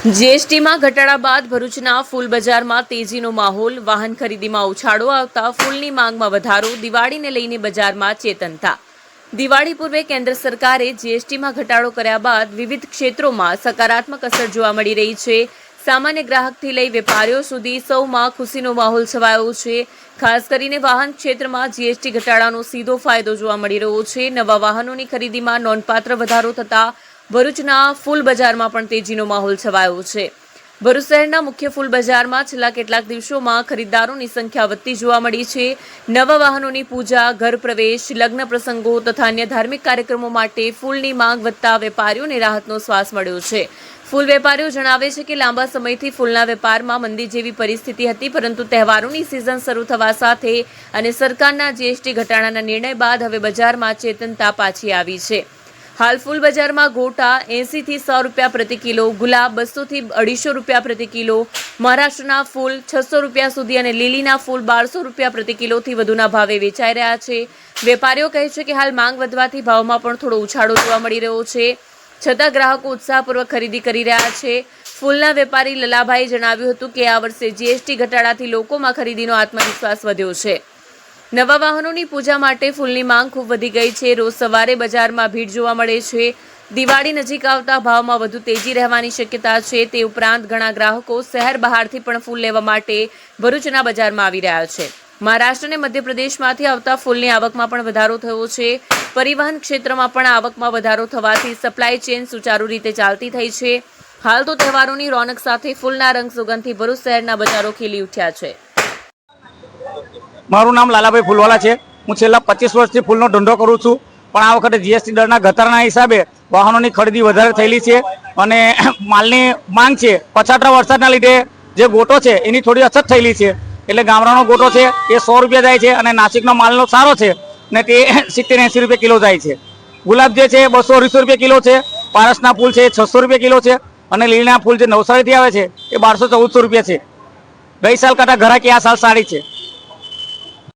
જીએસટીમાં ઘટાડા બાદ ભરૂચના ફૂલ બજારમાં તેજીનો માહોલ, વાહન ખરીદીમાં ઉછાળો આવતા ફૂલની માંગમાં વધારો, દિવાળીને લઈને બજારમાં ચેતનતા. દિવાળી પૂર્વે કેન્દ્ર સરકારે જીએસટીમાં ઘટાડો કર્યા બાદ વિવિધ ક્ષેત્રોમાં સકારાત્મક અસર જોવા મળી રહી છે. સામાન્ય ગ્રાહકથી લઈ વેપારીઓ સુધી સૌમાં ખુશીનો માહોલ છવાયો છે. ખાસ કરીને વાહન ક્ષેત્રમાં જીએસટી ઘટાડાનો સીધો ફાયદો જોવા મળી રહ્યો છે. નવા વાહનોની ખરીદીમાં નોંધપાત્ર વધારો થતા ભરૂચના ફૂલ બજારમાં પણ તેજીનો માહોલ છવાયો છે. ભરૂચ શહેરના મુખ્ય ફૂલ બજારમાં છેલ્લા કેટલાક દિવસોમાં ખરીદદારોની સંખ્યા વધતી જોવા મળી છે. નવા વાહનોની પૂજા, ઘર પ્રવેશ, લગ્ન પ્રસંગો તથા અન્ય ધાર્મિક કાર્યક્રમો માટે ફૂલની માંગ વધતા વેપારીઓને રાહતનો શ્વાસ મળ્યો છે. ફૂલ વેપારીઓ જણાવે છે કે લાંબા સમયથી ફૂલના વેપારમાં મંદી જેવી પરિસ્થિતિ હતી, પરંતુ તહેવારોની સિઝન શરૂ થવા સાથે અને સરકારના જીએસટી ઘટાડાના નિર્ણય બાદ હવે બજારમાં ચેતનતા પાછી આવી છે. હાલ ફૂલ બજારમાં ગોટા એંસી થી સો રૂપિયા પ્રતિ કિલો, ગુલાબ બસો થી અઢીસો રૂપિયા પ્રતિ કિલો, મહારાષ્ટ્રના ફૂલ છસો રૂપિયા સુધી અને લીલીના ફૂલ બારસો રૂપિયા પ્રતિ કિલોથી વધુના ભાવે વેચાઈ રહ્યા છે. વેપારીઓ કહે છે કે હાલ માંગ વધવાથી ભાવમાં પણ થોડો ઉછાળો જોવા મળી રહ્યો છે. છતાં ગ્રાહકો ઉત્સાહપૂર્વક ખરીદી કરી રહ્યા છે. ફૂલના વેપારી લલાભાઈએ જણાવ્યું હતું કે આ વર્ષે જીએસટી ઘટાડાથી લોકોમાં ખરીદીનો આત્મવિશ્વાસ વધ્યો છે. નવા વાહનોની પૂજા માટે ફૂલની માંગ ખૂબ વધી ગઈ છે. રોજ સવારે બજારમાં ભીડ જોવા મળે છે. દિવાળી નજીક આવતા ભાવમાં વધુ તેજી રહેવાની શક્યતા છે. તે ઉપરાંત ઘણા ગ્રાહકો શહેર બહારથી પણ ફૂલ લેવા માટે ભરૂચના બજારમાં આવી રહ્યા છે. મહારાષ્ટ્ર અને મધ્યપ્રદેશમાંથી આવતા ફૂલની આવકમાં પણ વધારો થયો છે. પરિવહન ક્ષેત્રમાં પણ આવકમાં વધારો થવાથી સપ્લાય ચેન સુચારુ રીતે ચાલતી થઈ છે. હાલ તો તહેવારોની રોનક સાથે ફૂલના રંગ સુગંધથી ભરૂચ શહેરના બજારો ખીલી ઉઠ્યા છે. મારું નામ લાલાભાઈ ફૂલવાલા છે. હું છેલ્લા પચીસ વર્ષથી ફૂલનો ધંધો કરું છું. પણ આ વખતે જીએસટી દરના ઘટાડાના હિસાબે વાહનોની ખરીદી વધારે થયેલી છે અને માલની માંગ છે. પછાતરા વરસાદના લીધે જે ગોટો છે, એની થોડી અછત થયેલી છે. એટલે ગામડાનો ગોટો છે, એ સો રૂપિયા જાય છે અને નાસિકનો માલનો સારો છે ને તે સિત્તેર એંસી રૂપિયા કિલો જાય છે. ગુલાબ જે છે બસો અઢીસો રૂપિયા કિલો છે. પારસના ફૂલ છે છસો રૂપિયા કિલો છે. અને લીલના ફૂલ જે નવસારીથી આવે છે, એ બારસો ચૌદસો રૂપિયા છે. ગઈ સાલ કરતાં ઘરાકી, આ સાલ સારી છે.